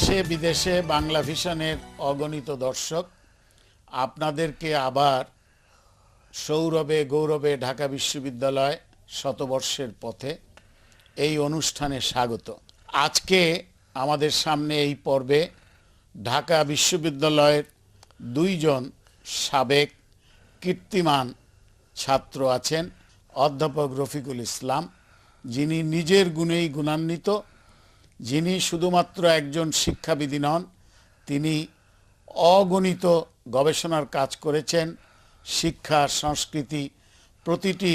দেশে, বিদেশে বাংলা ভিশনের অগণিত দর্শক। আপনাদেরকে আবার সৌরভে গৌরবে ঢাকা বিশ্ববিদ্যালয় শতবর্ষের পথে এই অনুষ্ঠানে স্বাগত। আজকে আমাদের সামনে এই পর্বে ঢাকা বিশ্ববিদ্যালয়ের দুইজন সাবেক কীর্তিমান ছাত্র আছেন, অধ্যাপক রফিকুল ইসলাম। যিনি নিজের গুণেই গুণান্বিত যিনি শুধুমাত্র একজন শিক্ষাবিদী নন, তিনি অগণিত গবেষণার কাজ করেছেন, শিক্ষা, সংস্কৃতি প্রতিটি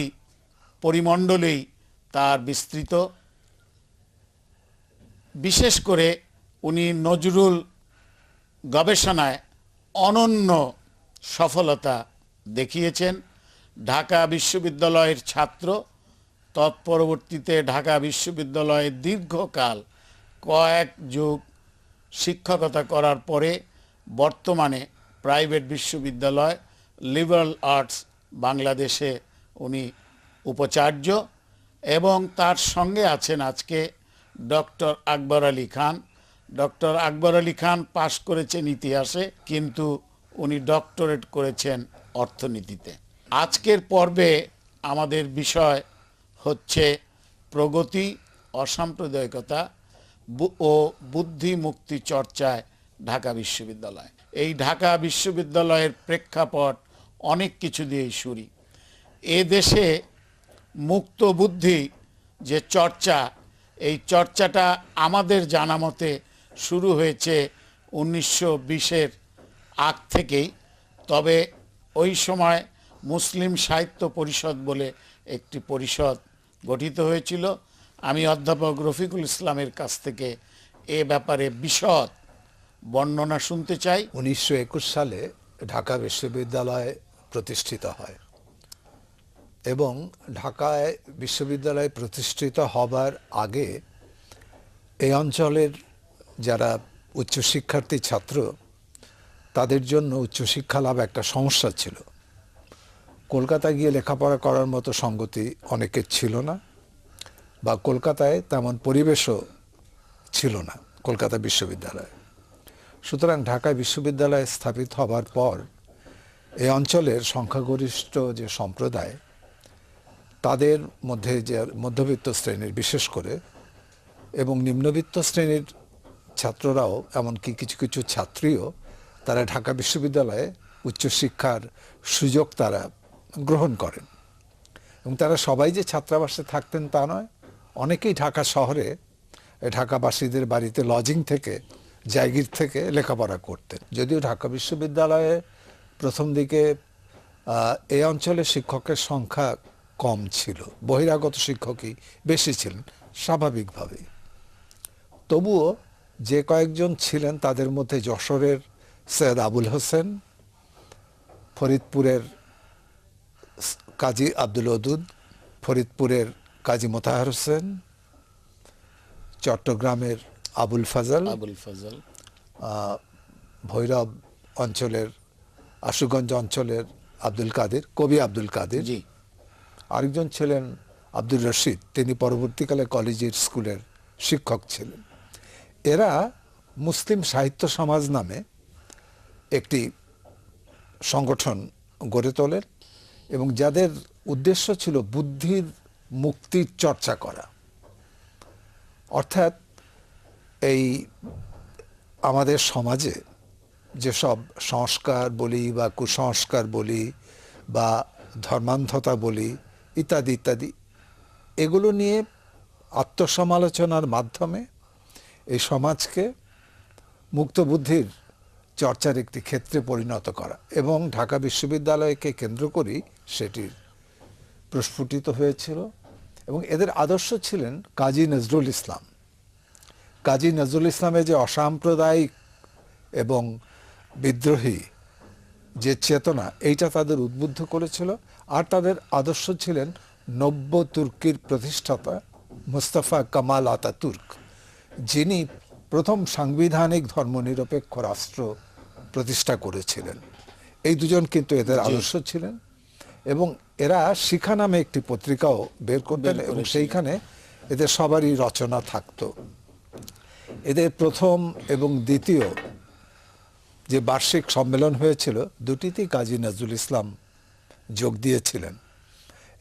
পরিমণ্ডলেই তার বিস্তৃত। বিশেষ করে উনি নজরুল গবেষণায় অনন্য সফলতা দেখিয়েছেন। ঢাকা বিশ্ববিদ্যালয়ের ছাত্র, তৎপরবর্তীতে ঢাকা বিশ্ববিদ্যালয়ে দীর্ঘকাল কয়েক যুগ শিক্ষকতা করার পরে বর্তমানে প্রাইভেট বিশ্ববিদ্যালয় লিবারাল আর্টস বাংলাদেশে উনি উপাচার্য এবং তার সঙ্গে আছেন আজকে ডক্টর আকবর আলী খান। ডক্টর আকবর আলী খান পাশ করেছেন ইতিহাসে, কিন্তু উনি ডক্টরেট করেছেন অর্থনীতিতে। আজকের পর্বে আমাদের বিষয় হচ্ছে প্রগতি, অসাম্প্রদায়িকতা ও বুদ্ধি মুক্তি চর্চায় ঢাকা বিশ্ববিদ্যালয়। এই ঢাকা বিশ্ববিদ্যালয়ের প্রেক্ষাপট অনেক কিছু দিয়েই শুরি এ দেশে মুক্ত বুদ্ধি যে চর্চা, এই চর্চাটা আমাদের জানা মতে শুরু হয়েছে উনিশশো বিশের আগ থেকেই। তবে ওই সময় মুসলিম সাহিত্য পরিষদ বলে একটি পরিষদ গঠিত হয়েছিল। আমি অধ্যাপক রফিকুল ইসলামের কাছ থেকে এ ব্যাপারে বিশদ বর্ণনা শুনতে চাই। উনিশশো একুশ সালে ঢাকা বিশ্ববিদ্যালয় প্রতিষ্ঠিত হয় এবং ঢাকায় বিশ্ববিদ্যালয় প্রতিষ্ঠিত হবার আগে এই অঞ্চলের যারা উচ্চশিক্ষার্থী ছাত্র, তাদের জন্য উচ্চশিক্ষা লাভ একটা সমস্যা ছিল। কলকাতা গিয়ে লেখাপড়া করার মতো সঙ্গতি অনেকের ছিল না। বা কলকাতায় তেমন পরিবেশও ছিল না, কলকাতা বিশ্ববিদ্যালয়ে। সুতরাং ঢাকা বিশ্ববিদ্যালয় স্থাপিত হবার পর এই অঞ্চলের সংখ্যাগরিষ্ঠ যে সম্প্রদায়, তাদের মধ্যে যে মধ্যবিত্ত শ্রেণির বিশেষ করে এবং নিম্নবিত্ত শ্রেণির ছাত্ররাও, এমনকি কিছু কিছু ছাত্রীও, তারা ঢাকা বিশ্ববিদ্যালয়ে উচ্চশিক্ষার সুযোগ তারা গ্রহণ করেন। এবং তারা সবাই যে ছাত্রাবাসে থাকতেন তা নয় অনেকেই ঢাকা শহরে ঢাকাবাসীদের বাড়িতে লজিং থেকে জায়গির থেকে লেখাপড়া করতেন। যদিও ঢাকা বিশ্ববিদ্যালয়ে প্রথম দিকে এই অঞ্চলে শিক্ষকের সংখ্যা কম ছিল। বহিরাগত শিক্ষকই বেশি ছিলেন, স্বাভাবিকভাবেই। তবুও যে কয়েকজন ছিলেন, তাদের মধ্যে যশোরের সৈয়দ আবুল হোসেন, ফরিদপুরের কাজী আব্দুল ওদুদ, ফরিদপুরের কাজী মোতাহার হোসেন চট্টগ্রামের আবুল ফাজল আবুল ফজল। ভৈরব অঞ্চলের আশুগঞ্জ অঞ্চলের আব্দুল কাদের কবি আব্দুল কাদের। জি। আরেকজন ছিলেন আব্দুল রশিদ তিনি পরবর্তীকালে কলেজের স্কুলের শিক্ষক ছিলেন। এরা মুসলিম সাহিত্য সমাজ নামে একটি সংগঠন গড়ে তোলেন এবং যাদের উদ্দেশ্য ছিল বুদ্ধির মুক্তির চর্চা করা। অর্থাৎ এই আমাদের সমাজে যেসব সংস্কার বলি বা কুসংস্কার বলি বা ধর্মান্ধতা বলি ইত্যাদি ইত্যাদি, এগুলো নিয়ে আত্মসমালোচনার মাধ্যমে এই সমাজকে মুক্ত বুদ্ধির চর্চার একটি ক্ষেত্রে পরিণত করা এবং ঢাকা বিশ্ববিদ্যালয়কে কেন্দ্র করেই সেটির প্রস্ফুটিত হয়েছিল। এবং এদের আদর্শ ছিলেন কাজী নজরুল ইসলাম। কাজী নজরুল ইসলামের যে অসাম্প্রদায়িক এবং বিদ্রোহী যে চেতনা এইটা তাদের উদ্বুদ্ধ করেছিল। আর তাদের আদর্শ ছিলেন নব্য তুর্কির প্রতিষ্ঠাতা মুস্তাফা কামাল আতা তুর্ক যিনি প্রথম সাংবিধানিক ধর্মনিরপেক্ষ রাষ্ট্র প্রতিষ্ঠা করেছিলেন। এই দুজন কিন্তু এদের আদর্শ ছিলেন। এবং এরা শিখা নামে একটি পত্রিকাও বের করতেন এবং সেইখানে এদের সবারই রচনা থাকতো। এদের প্রথম এবং দ্বিতীয় যে বার্ষিক সম্মেলন হয়েছিল দুটিতেই কাজী নজরুল ইসলাম যোগ দিয়েছিলেন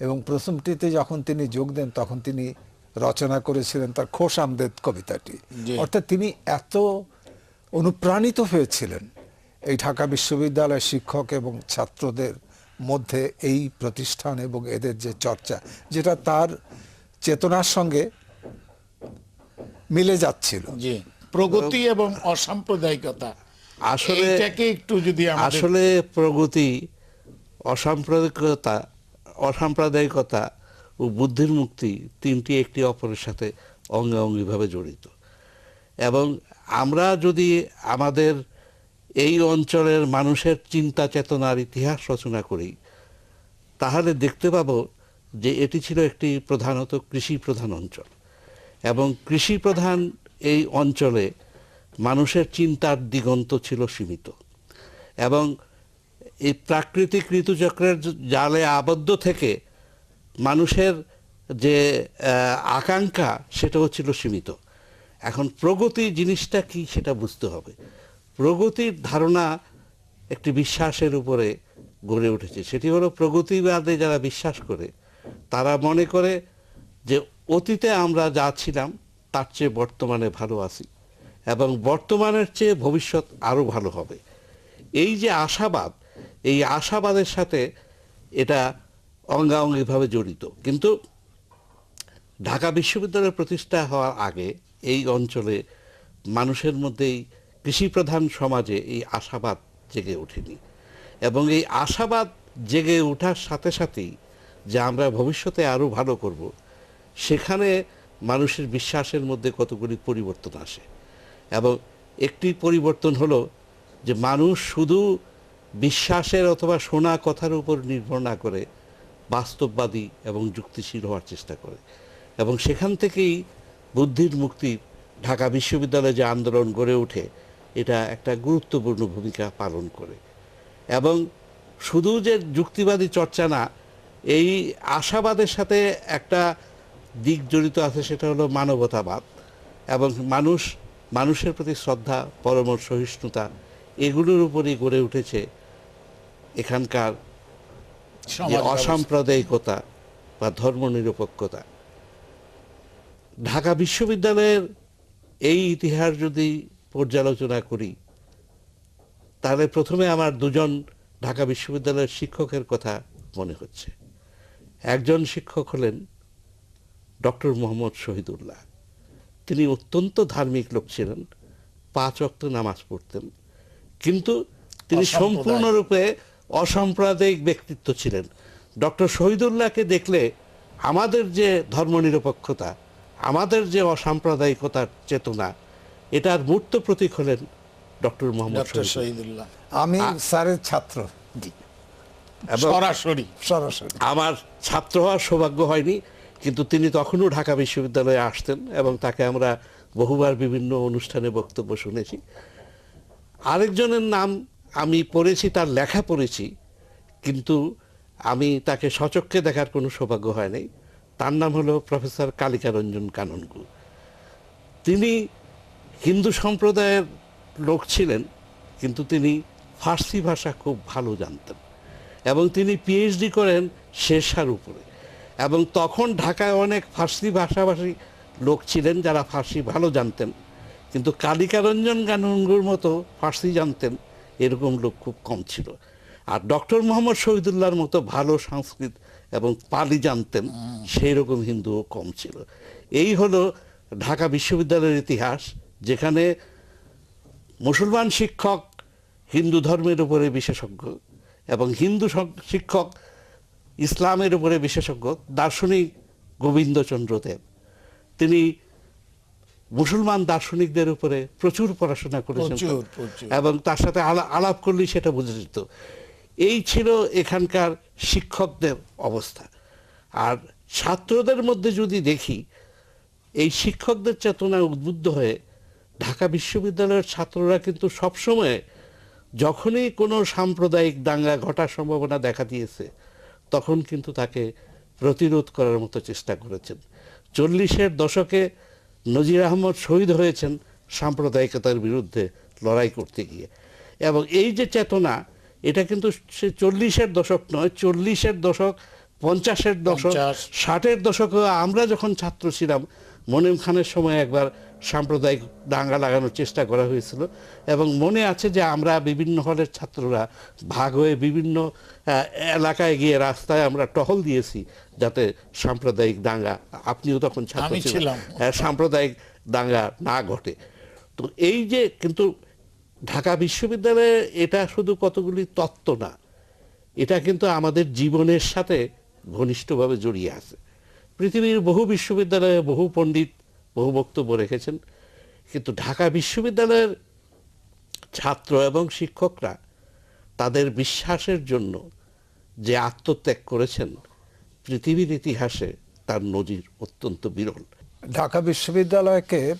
এবং প্রথমটিতে যখন তিনি যোগ দেন তখন তিনি রচনা করেছিলেন তার খোশ আমদেদ কবিতাটি। অর্থাৎ তিনি এত অনুপ্রাণিত হয়েছিলেন এই ঢাকা বিশ্ববিদ্যালয়ের শিক্ষক এবং ছাত্রদের মধ্যে এই প্রতিষ্ঠান এবং এদের যে চর্চা যেটা তার চেতনার সঙ্গে মিলে যাচ্ছিল। জি। প্রগতি এবং অসাম্প্রদায়িকতা আসলে- একটু যদি আসলে প্রগতি অসাম্প্রদায়িকতা অসাম্প্রদায়িকতা ও বুদ্ধির মুক্তি তিনটি একটি অপরের সাথে অঙ্গাঙ্গিভাবে জড়িত। এবং আমরা যদি আমাদের এই অঞ্চলের মানুষের চিন্তা চেতনার ইতিহাস রচনা করি। তাহলে দেখতে পাব যে এটি ছিল একটি প্রধানত কৃষি প্রধান অঞ্চল এবং কৃষি প্রধান এই অঞ্চলে মানুষের চিন্তার দিগন্ত ছিল সীমিত এবং এই প্রাকৃতিক ঋতুচক্রের জালে আবদ্ধ থেকে মানুষের যে আকাঙ্ক্ষা সেটাও ছিল সীমিত। এখন প্রগতি জিনিসটা কি সেটা বুঝতে হবে। প্রগতির ধারণা একটি বিশ্বাসের উপরে গড়ে উঠেছে। সেটি হলো প্রগতিবাদে যারা বিশ্বাস করে, তারা মনে করে যে অতীতে আমরা যা ছিলাম, তার চেয়ে বর্তমানে ভালো আছি এবং বর্তমানের চেয়ে ভবিষ্যৎ আরও ভালো হবে। এই যে আশাবাদ, এই আশাবাদের সাথে এটা অঙ্গাঙ্গিভাবে জড়িত। কিন্তু ঢাকা বিশ্ববিদ্যালয় প্রতিষ্ঠা হওয়ার আগে এই অঞ্চলে মানুষের মধ্যে এই কৃষিপ্রধান সমাজে এই আশাবাদ জেগে ওঠেনি। এবং এই আশাবাদ জেগে ওঠার সাথে সাথেই যে আমরা ভবিষ্যতে আরও ভালো করব, সেখানে মানুষের বিশ্বাসের মধ্যে কতগুলি পরিবর্তন আসে। এবং একটি পরিবর্তন হলো যে মানুষ শুধু বিশ্বাসের অথবা শোনা কথার উপর নির্ভর না করে বাস্তববাদী এবং যুক্তিশীল হওয়ার চেষ্টা করে। এবং সেখান থেকেই বুদ্ধির মুক্তির ঢাকা বিশ্ববিদ্যালয়ে যে আন্দোলন গড়ে ওঠে এটা একটা গুরুত্বপূর্ণ ভূমিকা পালন করে। এবং শুধু যে যুক্তিবাদী চর্চা না এই আশাবাদের সাথে একটা দিক জড়িত আছে সেটা হলো মানবতাবাদ। এবং মানুষ মানুষের প্রতি শ্রদ্ধা পরম সহিষ্ণুতা এগুলোর উপরই গড়ে উঠেছে এখানকার অসাম্প্রদায়িকতা বা ধর্মনিরপেক্ষতা। ঢাকা বিশ্ববিদ্যালয়ের এই ইতিহাস যদি পর্যালোচনা করি। তাহলে প্রথমে আমার দুজন ঢাকা বিশ্ববিদ্যালয়ের শিক্ষকের কথা মনে হচ্ছে। একজন শিক্ষক হলেন ডক্টর মোহাম্মদ শহীদুল্লাহ। তিনি অত্যন্ত ধার্মিক লোক ছিলেন পাঁচ অক্ত নামাজ পড়তেন। কিন্তু তিনি সম্পূর্ণরূপে অসাম্প্রদায়িক ব্যক্তিত্ব ছিলেন। ডক্টর শহীদুল্লাহকে দেখলে আমাদের যে ধর্মনিরপেক্ষতা আমাদের যে অসাম্প্রদায়িকতার চেতনা এটার মূর্ত প্রতীক হলেন ডক্টর মোহাম্মদ শহীদুল্লাহ। আমি স্যারের ছাত্র সরাসরি। সরাসরি। আমার ছাত্র হওয়ার সৌভাগ্য হয়নি কিন্তু তিনি তখনও ঢাকা বিশ্ববিদ্যালয়ে আসতেন এবং তাকে আমরা বহুবার বিভিন্ন অনুষ্ঠানে বক্তব্য শুনেছি। আরেকজনের নাম আমি পড়েছি তার লেখা পড়েছি কিন্তু আমি তাকে সচক্ষে দেখার কোনো সৌভাগ্য হয় নাই তার নাম হলো প্রফেসর কালিকারঞ্জন কাননগু তিনি হিন্দু সম্প্রদায়ের লোক ছিলেন কিন্তু তিনি ফার্সি ভাষা খুব ভালো জানতেন এবং তিনি পিএইচডি করেন শেরশার উপরে। এবং তখন ঢাকায় অনেক ফার্সি ভাষাভাষী লোক ছিলেন যারা ফার্সি ভালো জানতেন কিন্তু কালিকারঞ্জন গানুঙ্গুর মতো ফার্সি জানতেন এরকম লোক খুব কম ছিল। আর ডক্টর মোহাম্মদ শহীদুল্লাহর মতো ভালো সংস্কৃত এবং পালি জানতেন সেই রকম হিন্দুও কম ছিল। এই হলো ঢাকা বিশ্ববিদ্যালয়ের ইতিহাস। যেখানে মুসলমান শিক্ষক হিন্দু ধর্মের উপরে বিশেষজ্ঞ এবং হিন্দু শিক্ষক ইসলামের উপরে বিশেষজ্ঞ দার্শনিক গোবিন্দচন্দ্র দেব। তিনি মুসলমান দার্শনিকদের উপরে প্রচুর পড়াশোনা করেছেন। এবং তার সাথে আলা- আলাপ করলেই সেটা বুঝে যেত। এই ছিল এখানকার শিক্ষকদের অবস্থা। আর ছাত্রদের মধ্যে যদি দেখি এই শিক্ষকদের চেতনায় উদ্বুদ্ধ হয়ে ঢাকা বিশ্ববিদ্যালয়ের ছাত্ররা কিন্তু সবসময় যখনই কোনো সাম্প্রদায়িক দাঙ্গা ঘটার সম্ভাবনা দেখা দিয়েছে তখন কিন্তু তাকে প্রতিরোধ করার মতো চেষ্টা করেছেন চল্লিশের দশকে নজির আহমদ শহীদ হয়েছেন সাম্প্রদায়িকতার বিরুদ্ধে লড়াই করতে গিয়ে এবং এই যে চেতনা এটা কিন্তু সে চল্লিশের দশক নয় চল্লিশের দশক পঞ্চাশের দশক। ষাটের দশকে আমরা যখন ছাত্র ছিলাম মনিম খানের সময় একবার সাম্প্রদায়িক দাঙ্গা লাগানোর চেষ্টা করা হয়েছিল এবং মনে আছে যে আমরা বিভিন্ন হলের ছাত্ররা ভাগ হয়ে বিভিন্ন এলাকায় গিয়ে রাস্তায় আমরা টহল দিয়েছি যাতে সাম্প্রদায়িক দাঙ্গা আপনিও তখন ছাত্র ছিলেন। ছিলাম। হ্যাঁ, সাম্প্রদায়িক দাঙ্গা না ঘটে তো এই যে কিন্তু ঢাকা বিশ্ববিদ্যালয়ে এটা শুধু কতগুলি তত্ত্ব না এটা কিন্তু আমাদের জীবনের সাথে ঘনিষ্ঠভাবে জড়িয়ে আছে পৃথিবীর বহু বিশ্ববিদ্যালয়ে বহু পণ্ডিত বহু বক্তব্য রেখেছেন। কিন্তু ঢাকা বিশ্ববিদ্যালয়ের ছাত্র এবং শিক্ষকরা তাদের বিশ্বাসের জন্য যে আত্মত্যাগ করেছেন পৃথিবীর ইতিহাসে তার নজির অত্যন্ত বিরল। ঢাকা বিশ্ববিদ্যালয়কে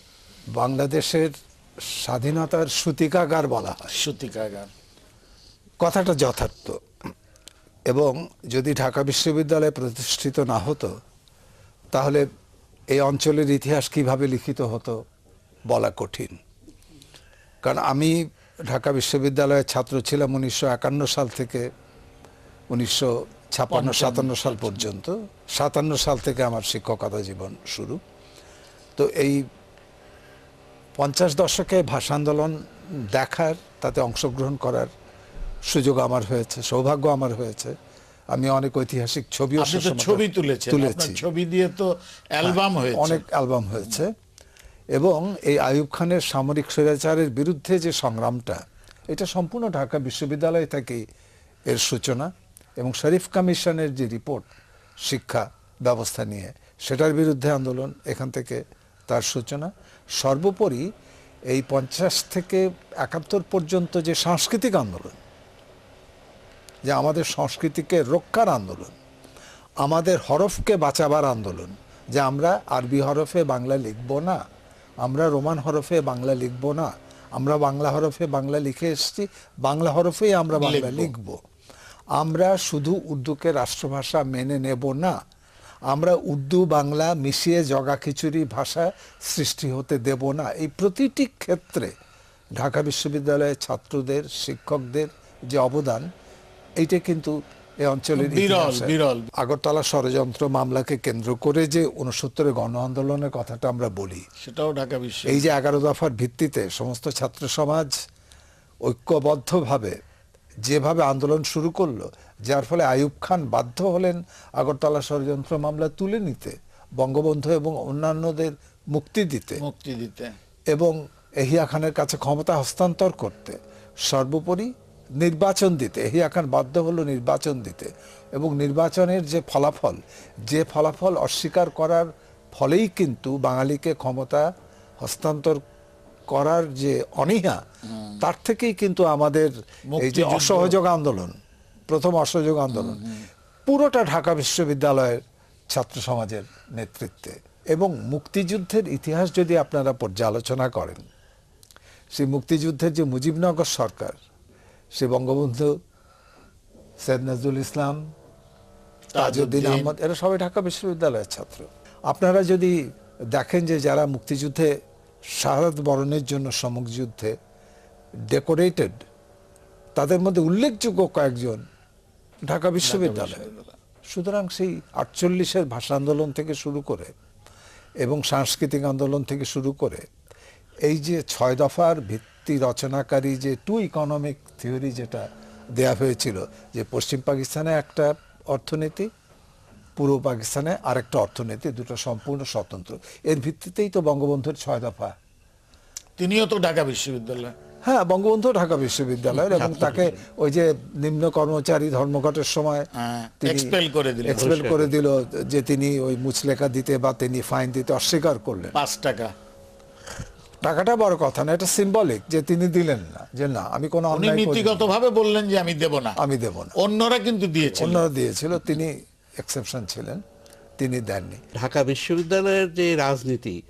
বাংলাদেশের স্বাধীনতার সূতিকাগার বলা হয়। সুতিকাগার। কথাটা যথার্থ। এবং যদি ঢাকা বিশ্ববিদ্যালয় প্রতিষ্ঠিত না হতো তাহলে এই অঞ্চলের ইতিহাস কীভাবে লিখিত হতো বলা কঠিন। কারণ আমি ঢাকা বিশ্ববিদ্যালয়ের ছাত্র ছিলাম উনিশশো একান্ন সাল থেকে উনিশশো ছাপান্ন সাতান্ন সাল পর্যন্ত। সাতান্ন সাল থেকে আমার শিক্ষকতা জীবন শুরু। তো এই পঞ্চাশ দশকে ভাষা আন্দোলন দেখার তাতে অংশগ্রহণ করার সুযোগ আমার হয়েছে সৌভাগ্য আমার হয়েছে। আমি অনেক ঐতিহাসিক ছবিও ছবি তুলেছেন। তুলেছি। ছবি দিয়ে তো অ্যালবাম হয়েছে। অনেক অ্যালবাম হয়েছে। এবং এই আইয়ুব খানের সামরিক স্বৈরাচারের বিরুদ্ধে যে সংগ্রামটা এটা সম্পূর্ণ ঢাকা বিশ্ববিদ্যালয় থেকেই এর সূচনা এবং শরীফ কমিশনের যে রিপোর্ট শিক্ষা ব্যবস্থা নিয়ে সেটার বিরুদ্ধে আন্দোলন এখান থেকে তার সূচনা। সর্বোপরি এই পঞ্চাশ থেকে একাত্তর পর্যন্ত যে সাংস্কৃতিক আন্দোলন যে আমাদের সংস্কৃতিকে রক্ষার আন্দোলন আমাদের হরফকে বাঁচাবার আন্দোলন যে আমরা আরবি হরফে বাংলা লিখব না আমরা রোমান হরফে বাংলা লিখব না আমরা বাংলা হরফে বাংলা লিখে এসেছি বাংলা হরফেই আমরা বাংলা লিখব। আমরা শুধু উর্দুকে রাষ্ট্রভাষা মেনে নেব না আমরা উর্দু বাংলা মিশিয়ে জগা খিচুড়ি ভাষা সৃষ্টি হতে দেব না এই প্রতিটি ক্ষেত্রে ঢাকা বিশ্ববিদ্যালয়ের ছাত্রদের শিক্ষকদের যে অবদান এইটা কিন্তু এই অঞ্চলের। আগরতলা ষড়যন্ত্র মামলাকে কেন্দ্র করে যে উনসত্তরে গণ আন্দোলনের কথাটা আমরা বলি সেটাও ঢাকা বিশ্ব এই যে এগারো দফার ভিত্তিতে সমস্ত ছাত্র সমাজ ঐক্যবদ্ধভাবে যেভাবে আন্দোলন শুরু করল যার ফলে আইয়ুব খান বাধ্য হলেন আগরতলা ষড়যন্ত্র মামলা তুলে নিতে বঙ্গবন্ধু এবং অন্যান্যদের মুক্তি দিতে মুক্তি দিতে এবং এহিয়া খানের কাছে ক্ষমতা হস্তান্তর করতে সর্বোপরি নির্বাচন দিতে। এহিয়া খান বাধ্য হলো নির্বাচন দিতে এবং নির্বাচনের যে ফলাফল যে ফলাফল অস্বীকার করার ফলেই কিন্তু বাঙালিকে ক্ষমতা হস্তান্তর করার যে অনীহা তার থেকেই কিন্তু আমাদের এই যে অসহযোগ আন্দোলন প্রথম অসহযোগ আন্দোলন পুরোটা ঢাকা বিশ্ববিদ্যালয়ের ছাত্র সমাজের নেতৃত্বে এবং মুক্তিযুদ্ধের ইতিহাস যদি আপনারা পর্যালোচনা করেন সেই মুক্তিযুদ্ধের যে মুজিবনগর সরকার সে বঙ্গবন্ধু সৈয়দ নজরুল ইসলাম তাজউদ্দিন। আহমদ এরা সবাই ঢাকা বিশ্ববিদ্যালয়ের ছাত্র। আপনারা যদি দেখেন যে যারা মুক্তিযুদ্ধে শাহাদ বরণের জন্য সম্মুখ যুদ্ধে ডেকোরেটেড তাদের মধ্যে উল্লেখযোগ্য কয়েকজন ঢাকা বিশ্ববিদ্যালয়। সুতরাং সেই আটচল্লিশের ভাষা আন্দোলন থেকে শুরু করে এবং সাংস্কৃতিক আন্দোলন থেকে শুরু করে এই যে ছয় দফার ভিত্তি রচনাকারী যে টু ইকোনমিক থিওরি যেটা দেয়া হয়েছিল যে পশ্চিম পাকিস্তানে একটা অর্থনীতি পূর্ব পাকিস্তানে আরেকটা অর্থনীতি দুটো সম্পূর্ণ স্বতন্ত্র। এর ভিত্তিতেই তো বঙ্গবন্ধুর ছয় দফা। তিনিও তো ঢাকা বিশ্ববিদ্যালয়। হ্যাঁ বঙ্গবন্ধু ঢাকা বিশ্ববিদ্যালয়ের এবং তাকে ওই যে নিম্ন কর্মচারী ধর্মঘটের সময় হ্যাঁ, expel করে দিল। এক্সপেল করে দিল যে তিনি ওই মুচলেখা দিতে বা তিনি ফাইন দিতে অস্বীকার করলেন। পাঁচ টাকা। টাকাটা বড় কথা না এটা সিম্বলিক যে তিনি দিলেন না যে না আমি কোনো উনি নীতিগত ভাবে বললেন যে আমি দেব না। আমি দেব না। অন্যরা কিন্তু দিয়েছিল। অন্যরা দিয়েছিল তিনি এক্সেপশন ছিলেন তিনি দেননি। ঢাকা বিশ্ববিদ্যালয়ের যে রাজনীতি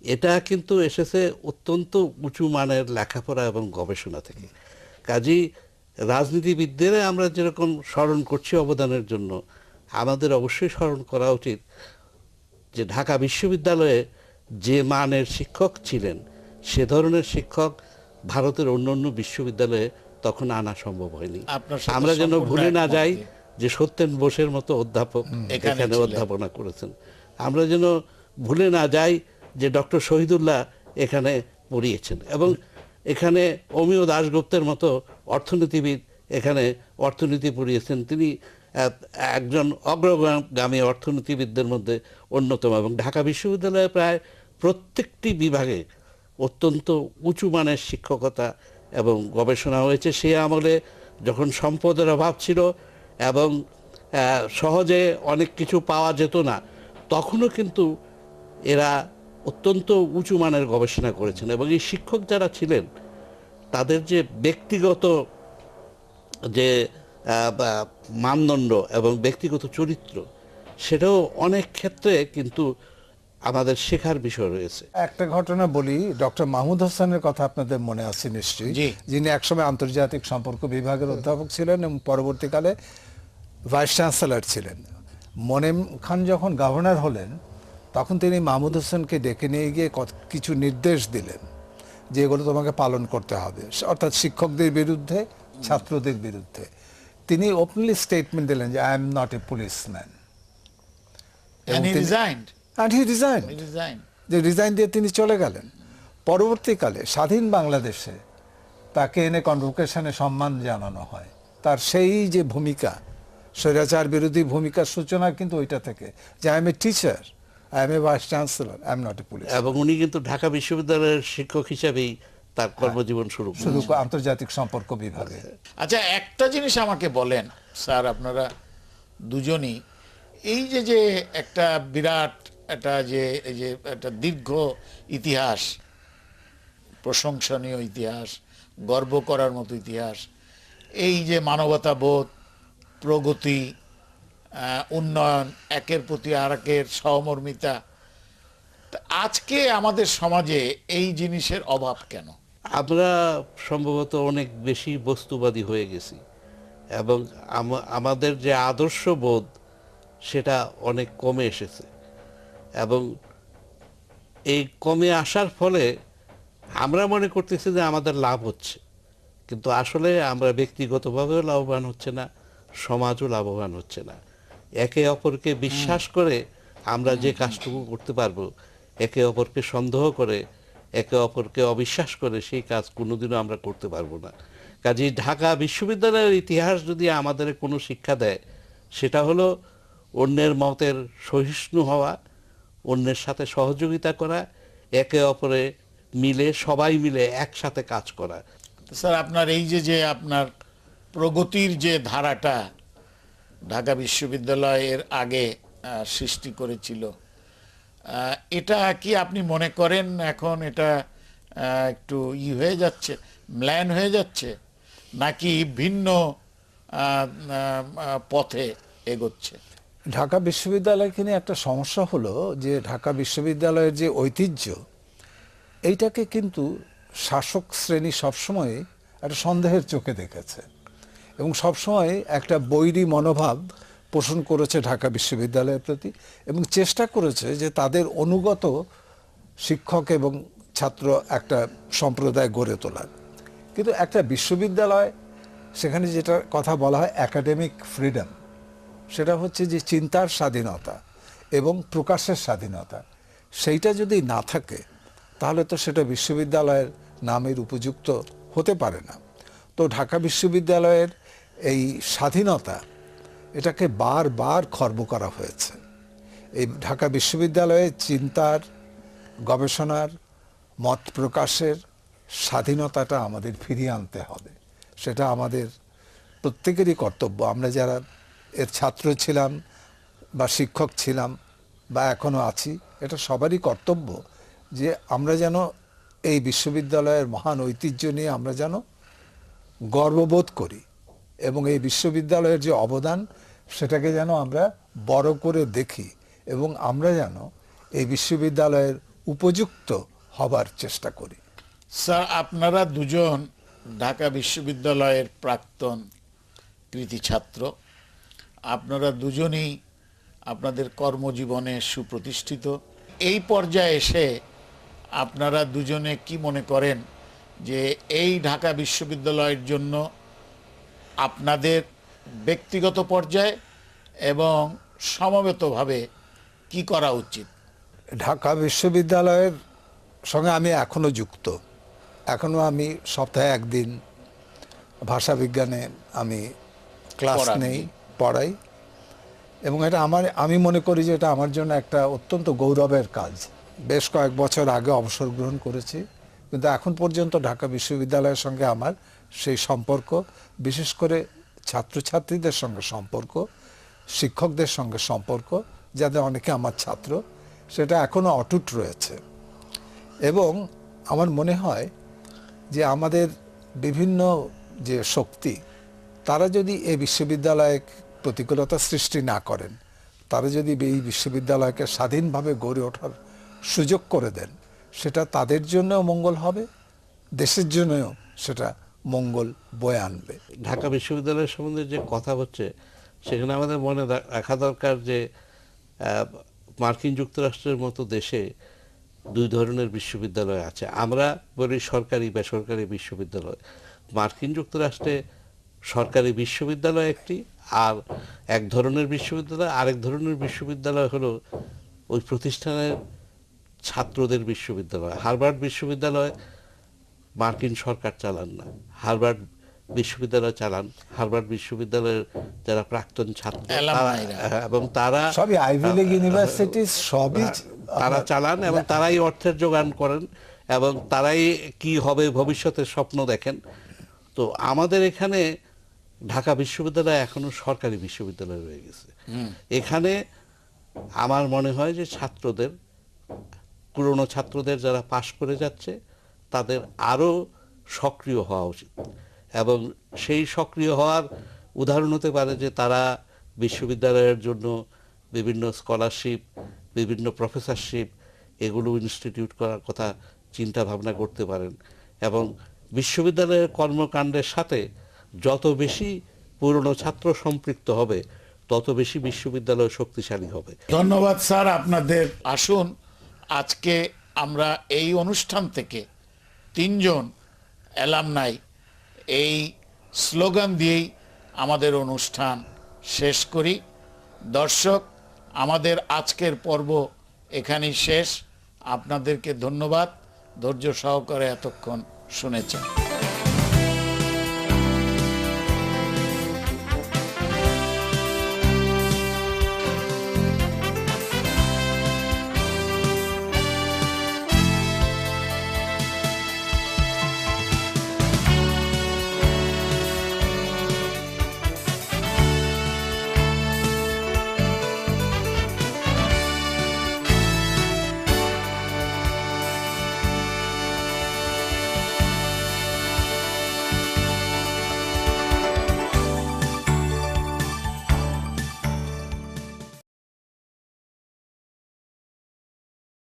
এটা কিন্তু এসেছে অত্যন্ত উঁচু মানের লেখাপড়া এবং গবেষণা থেকে। কাজী রাজনীতিবিদদের আমরা যেরকম স্মরণ করছি অবদানের জন্য আমাদের অবশ্যই স্মরণ করা উচিত যে ঢাকা বিশ্ববিদ্যালয়ে যে মানের শিক্ষক ছিলেন সে ধরনের শিক্ষক ভারতের অন্য অন্য বিশ্ববিদ্যালয়ে তখন আনা সম্ভব হয়নি। আমরা যেন ভুলে না যাই যে সত্যেন বোসের মতো অধ্যাপক এখানে অধ্যাপনা করেছেন। আমরা যেন ভুলে না যাই যে ডক্টর শহীদুল্লাহ এখানে পড়িয়েছেন এবং এখানে অমিয় দাশগুপ্তের মতো অর্থনীতিবিদ এখানে অর্থনীতি পড়িয়েছেন। তিনি একজন অগ্রগামী অর্থনীতিবিদদের মধ্যে অন্যতম এবং ঢাকা বিশ্ববিদ্যালয়ে প্রায় প্রত্যেকটি বিভাগে অত্যন্ত উঁচু মানের শিক্ষকতা এবং গবেষণা হয়েছে। সে আমলে যখন সম্পদের অভাব ছিল এবং সহজে অনেক কিছু পাওয়া যেত না, তখনও কিন্তু এরা অত্যন্ত উঁচু মানের গবেষণা করেছেন এবং এই শিক্ষক যারা ছিলেন, তাদের যে ব্যক্তিগত যে মানদণ্ড এবং ব্যক্তিগত চরিত্র, সেটাও অনেক ক্ষেত্রে কিন্তু আমাদের শেখার বিষয় রয়েছে। একটা ঘটনা বলি ডক্টর মাহমুদ হাসানের কথা আপনাদের মনে আছে নিশ্চয়ই। যিনি একসময় আন্তর্জাতিক সম্পর্ক বিভাগের অধ্যাপক ছিলেন এবং পরবর্তীকালে ভাইস চ্যান্সেলর ছিলেন। মনেম খান যখন গভর্নর হলেন তখন তিনি মাহমুদ হোসেনকে ডেকে নিয়ে গিয়ে কিছু নির্দেশ দিলেন যে এগুলো তোমাকে পালন করতে হবে। অর্থাৎ শিক্ষকদের বিরুদ্ধে ছাত্রদের বিরুদ্ধে। তিনি ওপেনলি স্টেটমেন্ট দিলেন যে I am not a he resigned. And he resign He যে রিজাইন দিয়ে তিনি চলে গেলেন। পরবর্তীকালে স্বাধীন বাংলাদেশে তাকে এনে কনভোকেশনে সম্মান জানানো হয়। তার সেই যে ভূমিকা স্বৈরাচার বিরোধী ভূমিকার সূচনা কিন্তু ওইটা থেকে যে I am a teacher I am a vice chancellor I am not a police এবং উনি কিন্তু ঢাকা বিশ্ববিদ্যালয়ের শিক্ষক হিসেবেই তার কর্মজীবন শুরু শুধু আন্তর্জাতিক সম্পর্ক বিভাগে। আচ্ছা একটা জিনিস আমাকে বলেন স্যার আপনারা দুজনই। এই যে যে একটা বিরাট একটা যে, এই যে একটা দীর্ঘ ইতিহাস, প্রশংসনীয় ইতিহাস, গর্ব করার মতো ইতিহাস, এই যে মানবতাবোধ প্রগতি উন্নয়ন, একের প্রতি আরেকের সহমর্মিতা, তা আজকে আমাদের সমাজে এই জিনিসের অভাব কেন? আমরা সম্ভবত অনেক বেশি বস্তুবাদী হয়ে গেছি এবং আমাদের যে আদর্শ বোধ, সেটা অনেক কমে এসেছে। এবং এই কমে আসার ফলে আমরা মনে করতেছি যে আমাদের লাভ হচ্ছে। কিন্তু আসলে আমরা ব্যক্তিগতভাবেও লাভবান হচ্ছে না সমাজও লাভবান হচ্ছে না। একে অপরকে বিশ্বাস করে আমরা যে কাজটুকু করতে পারব একে অপরকে সন্দেহ করে একে অপরকে অবিশ্বাস করে সেই কাজ কোনোদিনও আমরা করতে পারব না। কাজেই ঢাকা বিশ্ববিদ্যালয়ের ইতিহাস যদি আমাদের কোনো শিক্ষা দেয় সেটা হলো অন্যের মতের সহিষ্ণু হওয়া অন্যের সাথে সহযোগিতা করা, একে অপরে মিলে, সবাই মিলে একসাথে কাজ করা। স্যার, আপনার এই যে যে আপনার প্রগতির যে ধারাটা ঢাকা বিশ্ববিদ্যালয়ের আগে সৃষ্টি করেছিল এটা কি আপনি মনে করেন এখন এটা একটু ই হয়ে যাচ্ছে ম্ল্যান হয়ে যাচ্ছে, নাকি ভিন্ন পথে এগোচ্ছে? ঢাকা বিশ্ববিদ্যালয়কে নিয়ে একটা সমস্যা হলো যে ঢাকা বিশ্ববিদ্যালয়ের যে ঐতিহ্য, এইটাকে কিন্তু শাসক শ্রেণি সবসময় একটা সন্দেহের চোখে দেখেছে এবং সবসময় একটা বৈরী মনোভাব পোষণ করেছে ঢাকা বিশ্ববিদ্যালয়ের প্রতি এবং চেষ্টা করেছে যে তাদের অনুগত শিক্ষক এবং ছাত্র একটা সম্প্রদায় গড়ে তোলার। কিন্তু একটা বিশ্ববিদ্যালয়, সেখানে যেটা কথা বলা হয় একাডেমিক ফ্রিডম সেটা হচ্ছে যে চিন্তার স্বাধীনতা এবং প্রকাশের স্বাধীনতা। সেইটা যদি না থাকে, তাহলে তো সেটা বিশ্ববিদ্যালয়ের নামের উপযুক্ত হতে পারে না। তো ঢাকা বিশ্ববিদ্যালয়ের এই স্বাধীনতা, এটাকে বারবার খর্ব করা হয়েছে। এই ঢাকা বিশ্ববিদ্যালয়ে চিন্তার, গবেষণার, মত প্রকাশের স্বাধীনতাটা আমাদের ফিরিয়ে আনতে হবে। সেটা আমাদের প্রত্যেকেরই কর্তব্য। আমরা যারা এর ছাত্র ছিলাম বা শিক্ষক ছিলাম বা এখনও আছি, এটা সবারই কর্তব্য যে আমরা যেন এই বিশ্ববিদ্যালয়ের মহান ঐতিহ্য নিয়ে আমরা যেন গর্ববোধ করি এবং এই বিশ্ববিদ্যালয়ের যে অবদান সেটাকে যেন আমরা বড় করে দেখি এবং আমরা যেন এই বিশ্ববিদ্যালয়ের উপযুক্ত হবার চেষ্টা করি। স্যার, আপনারা দুজন ঢাকা বিশ্ববিদ্যালয়ের প্রাক্তন কৃতি ছাত্র। আপনারা দুজনেই আপনাদের কর্মজীবনে সুপ্রতিষ্ঠিত। এই পর্যায়ে এসে আপনারা দুজনে কি মনে করেন যে এই ঢাকা বিশ্ববিদ্যালয়ের জন্য আপনাদের ব্যক্তিগত পর্যায়ে এবং সমবেতভাবে কি করা উচিত? ঢাকা বিশ্ববিদ্যালয়ের সঙ্গে আমি এখনও যুক্ত। এখনও আমি সপ্তাহে একদিন ভাষা বিজ্ঞানে আমি ক্লাস। নেই। পড়াই এবং এটা আমার, আমি মনে করি যে এটা আমার জন্য একটা অত্যন্ত গৌরবের কাজ। বেশ কয়েক বছর আগে অবসর গ্রহণ করেছি, কিন্তু এখন পর্যন্ত ঢাকা বিশ্ববিদ্যালয়ের সঙ্গে আমার সেই সম্পর্ক, বিশেষ করে ছাত্রছাত্রীদের সঙ্গে সম্পর্ক, শিক্ষকদের সঙ্গে সম্পর্ক, যাদের অনেকে আমার ছাত্র, সেটা এখনও অটুট রয়েছে। এবং আমার মনে হয় যে আমাদের বিভিন্ন যে শক্তি, তারা যদি এই বিশ্ববিদ্যালয়ে প্রতিকূলতা সৃষ্টি না করেন তারা যদি এই বিশ্ববিদ্যালয়কে স্বাধীনভাবে গড়ে ওঠার সুযোগ করে দেন, সেটা তাদের জন্যও মঙ্গল হবে, দেশের জন্যও সেটা মঙ্গল বয়ে আনবে। ঢাকা বিশ্ববিদ্যালয় সম্বন্ধে যে কথা হচ্ছে, সেখানে আমাদের মনে রাখা দরকার যে মার্কিন যুক্তরাষ্ট্রের মতো দেশে দুই ধরনের বিশ্ববিদ্যালয় আছে। আমরা বলি সরকারি, বেসরকারি বিশ্ববিদ্যালয়। মার্কিন যুক্তরাষ্ট্রে সরকারি বিশ্ববিদ্যালয় একটি আর এক ধরনের বিশ্ববিদ্যালয় আরেক ধরনের বিশ্ববিদ্যালয় হলো ওই প্রতিষ্ঠানের ছাত্রদের বিশ্ববিদ্যালয়। হার্ভার্ড বিশ্ববিদ্যালয় মার্কিন সরকার চালান না। হার্ভার্ড বিশ্ববিদ্যালয় চালান। হার্ভার্ড বিশ্ববিদ্যালয়ের যারা প্রাক্তন ছাত্র তারা- হ্যাঁ, এবং তারা সবই আইভি লিগ ইউনিভার্সিটি সবই তারা চালান এবং তারাই অর্থের যোগান করেন এবং তারাই কি হবে ভবিষ্যতের স্বপ্ন দেখেন। তো আমাদের এখানে ঢাকা বিশ্ববিদ্যালয় এখনও সরকারি বিশ্ববিদ্যালয় রয়ে গেছে। এখানে আমার মনে হয় যে ছাত্রদের পুরনো ছাত্রদের যারা পাশ করে যাচ্ছে তাদের আরও সক্রিয় হওয়া উচিত। এবং সেই সক্রিয় হওয়ার উদাহরণ হতে পারে যে তারা বিশ্ববিদ্যালয়ের জন্য বিভিন্ন স্কলারশিপ বিভিন্ন প্রফেসরশিপ এগুলো ইনস্টিটিউট করার কথা চিন্তা ভাবনা করতে পারেন। এবং বিশ্ববিদ্যালয়ের কর্মকাণ্ডের সাথে যত বেশি পুরনো ছাত্র সম্পৃক্ত হবে, তত বেশি বিশ্ববিদ্যালয় শক্তিশালী হবে। ধন্যবাদ স্যার আপনাদের। আসুন, আজকে আমরা এই অনুষ্ঠান থেকে তিনজন অ্যালামনাই এই স্লোগান দিয়েই আমাদের অনুষ্ঠান শেষ করি। দর্শক, আমাদের আজকের পর্ব এখানেই শেষ। আপনাদেরকে ধন্যবাদ। ধৈর্য সহকারে এতক্ষণ শুনেছেন।